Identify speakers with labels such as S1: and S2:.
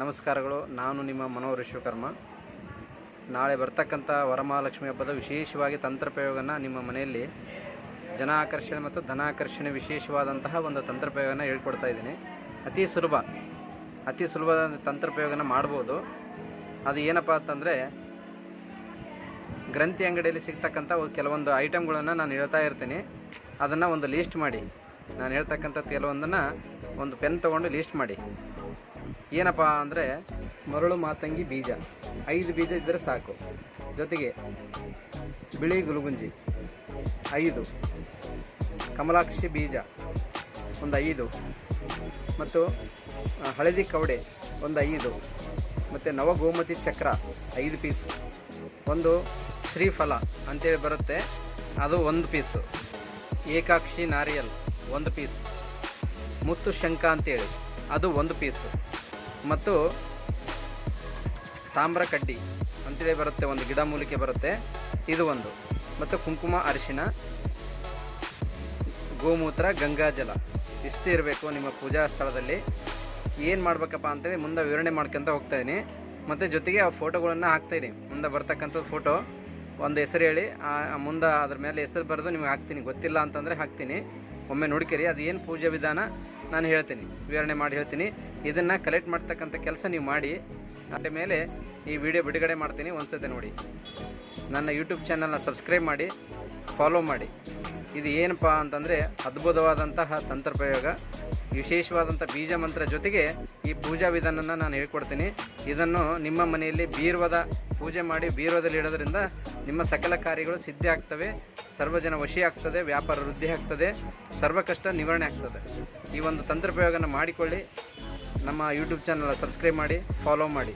S1: ನಮಸ್ಕಾರಗಳು. ನಾನು ನಿಮ್ಮ ಮನೋಹರ್ ವಿಶ್ವಕರ್ಮ. ನಾಳೆ ಬರ್ತಕ್ಕಂಥ ವರಮಹಾಲಕ್ಷ್ಮಿ ಹಬ್ಬದ ವಿಶೇಷವಾಗಿ ತಂತ್ರಪ್ರಯೋಗನ ನಿಮ್ಮ ಮನೆಯಲ್ಲಿ ಜನ ಆಕರ್ಷಣೆ ಮತ್ತು ಧನಾಕರ್ಷಣೆ ವಿಶೇಷವಾದಂತಹ ಒಂದು ತಂತ್ರಪ್ರಯೋಗನ ಹೇಳ್ಕೊಡ್ತಾ ಇದ್ದೀನಿ. ಅತಿ ಸುಲಭ, ಅತಿ ಸುಲಭದ ತಂತ್ರಪ್ರಯೋಗನ ಮಾಡ್ಬೋದು. ಅದು ಏನಪ್ಪ ಅಂತಂದರೆ, ಗ್ರಂಥಿ ಅಂಗಡಿಯಲ್ಲಿ ಸಿಗ್ತಕ್ಕಂಥ ಕೆಲವೊಂದು ಐಟಮ್ಗಳನ್ನು ನಾನು ಹೇಳ್ತಾ ಇರ್ತೀನಿ. ಅದನ್ನು ಒಂದು ಲೀಸ್ಟ್ ಮಾಡಿ. ನಾನು ಹೇಳ್ತಕ್ಕಂಥ ಕೆಲವೊಂದನ್ನು ಒಂದು ಪೆನ್ ತೊಗೊಂಡು ಲೀಸ್ಟ್ ಮಾಡಿ. ಏನಪ್ಪ ಅಂದರೆ ಮರಳು ಮಾತಂಗಿ ಬೀಜ. ಐದು ಬೀಜ ಇದ್ದರೆ ಸಾಕು. ಜೊತೆಗೆ ಬಿಳಿ ಗುಲುಗುಂಜಿ. ಐದು. ಕಮಲಾಕ್ಷಿ ಬೀಜ. ಒಂದು ಐದು. ಮತ್ತು ಹಳದಿ ಕವಡೆ. ಒಂದು ಐದು. ಮತ್ತು ನವಗೋಮತಿ ಚಕ್ರ. ಐದು ಪೀಸ್ ಒಂದು ಶ್ರೀಫಲ ಅಂತೇಳಿ ಬರುತ್ತೆ. ಅದು ಒಂದು ಪೀಸು ಏಕಾಕ್ಷಿ ನಾರಿಯಲ್. ಒಂದು ಪೀಸ್ ಮುತ್ತು ಶಂಖ ಅಂತೇಳಿ. ಅದು ಒಂದು ಪೀಸು ಮತ್ತು ತಾಮ್ರ ಕಡ್ಡಿ ಅಂತೇಳಿ ಬರುತ್ತೆ, ಒಂದು ಗಿಡ ಮೂಲಿಕೆ ಬರುತ್ತೆ, ಇದು ಒಂದು. ಮತ್ತು ಕುಂಕುಮ, ಅರಿಶಿನ, ಗೋಮೂತ್ರ ಗಂಗಾಜಲ ಇಷ್ಟು ಇರಬೇಕು ನಿಮ್ಮ ಪೂಜಾ ಸ್ಥಳದಲ್ಲಿ. ಏನು ಮಾಡ್ಬೇಕಪ್ಪ ಅಂತೇಳಿ ಮುಂದೆ ವಿವರಣೆ ಮಾಡ್ಕೊಂತ ಹೋಗ್ತಾಯಿದ್ದೀನಿ ಮತ್ತು ಜೊತೆಗೆ ಆ ಫೋಟೋಗಳನ್ನು ಹಾಕ್ತಾಯಿದ್ದೀನಿ ಮುಂದೆ ಬರ್ತಕ್ಕಂಥ ಫೋಟೋ. ಒಂದು ಹೆಸರು ಹೇಳಿ ಮುಂದೆ ಅದ್ರ ಮೇಲೆ ಹೆಸರು ಬರೆದು ನಿಮಗೆ ಹಾಕ್ತೀನಿ. ಗೊತ್ತಿಲ್ಲ ಅಂತಂದರೆ ಹಾಕ್ತೀನಿ. ಒಮ್ಮೆ ನೋಡ್ಕೇರಿ, ಅದು ಏನು ಪೂಜೆ ವಿಧಾನ? ನಾನು ಹೇಳ್ತೀನಿ, ವಿವರಣೆ ಮಾಡಿ ಹೇಳ್ತೀನಿ. ಇದನ್ನು ಕಲೆಕ್ಟ್ ಮಾಡ್ತಕ್ಕಂಥ ಕೆಲಸ ನೀವು ಮಾಡಿ, ಅದರ ಮೇಲೆ ಈ ವಿಡಿಯೋ ಬಿಡುಗಡೆ ಮಾಡ್ತೀನಿ ಒಂದ್ಸತಿ ನೋಡಿ. ನನ್ನ ಯೂಟ್ಯೂಬ್ ಚಾನಲ್ನ ಸಬ್ಸ್ಕ್ರೈಬ್ ಮಾಡಿ ಫಾಲೋ ಮಾಡಿ. ಇದು ಏನಪ್ಪ ಅಂತಂದರೆ ಅದ್ಭುತವಾದಂತಹ ತಂತ್ರ ಪ್ರಯೋಗ ವಿಶೇಷವಾದಂಥ ಬೀಜ ಮಂತ್ರ ಜೊತೆಗೆ ಈ ಪೂಜಾ ವಿಧಾನನ ನಾನು ಹೇಳ್ಕೊಡ್ತೀನಿ. ಇದನ್ನು ನಿಮ್ಮ ಮನೆಯಲ್ಲಿ ಬೀರ್ವದ ಪೂಜೆ ಮಾಡಿ ಬೀರ್ವದಲ್ಲಿ ಇಡೋದ್ರಿಂದ ನಿಮ್ಮ ಸಕಲ ಕಾರ್ಯಗಳು ಸಿದ್ಧಿ ಆಗ್ತವೆ ಸರ್ವಜನ ವಶಿ ಆಗ್ತದೆ, ವ್ಯಾಪಾರ ವೃದ್ಧಿ ಆಗ್ತದೆ, ಸರ್ವ ಕಷ್ಟ ನಿವಾರಣೆ ಆಗ್ತದೆ. ಈ ಒಂದು ತಂತ್ರಪ್ರಯೋಗನ ಮಾಡಿಕೊಳ್ಳಿ, ನಮ್ಮ ಯೂಟ್ಯೂಬ್ ಚಾನಲ್ ಸಬ್ಸ್ಕ್ರೈಬ್ ಮಾಡಿ ಫಾಲೋ ಮಾಡಿ.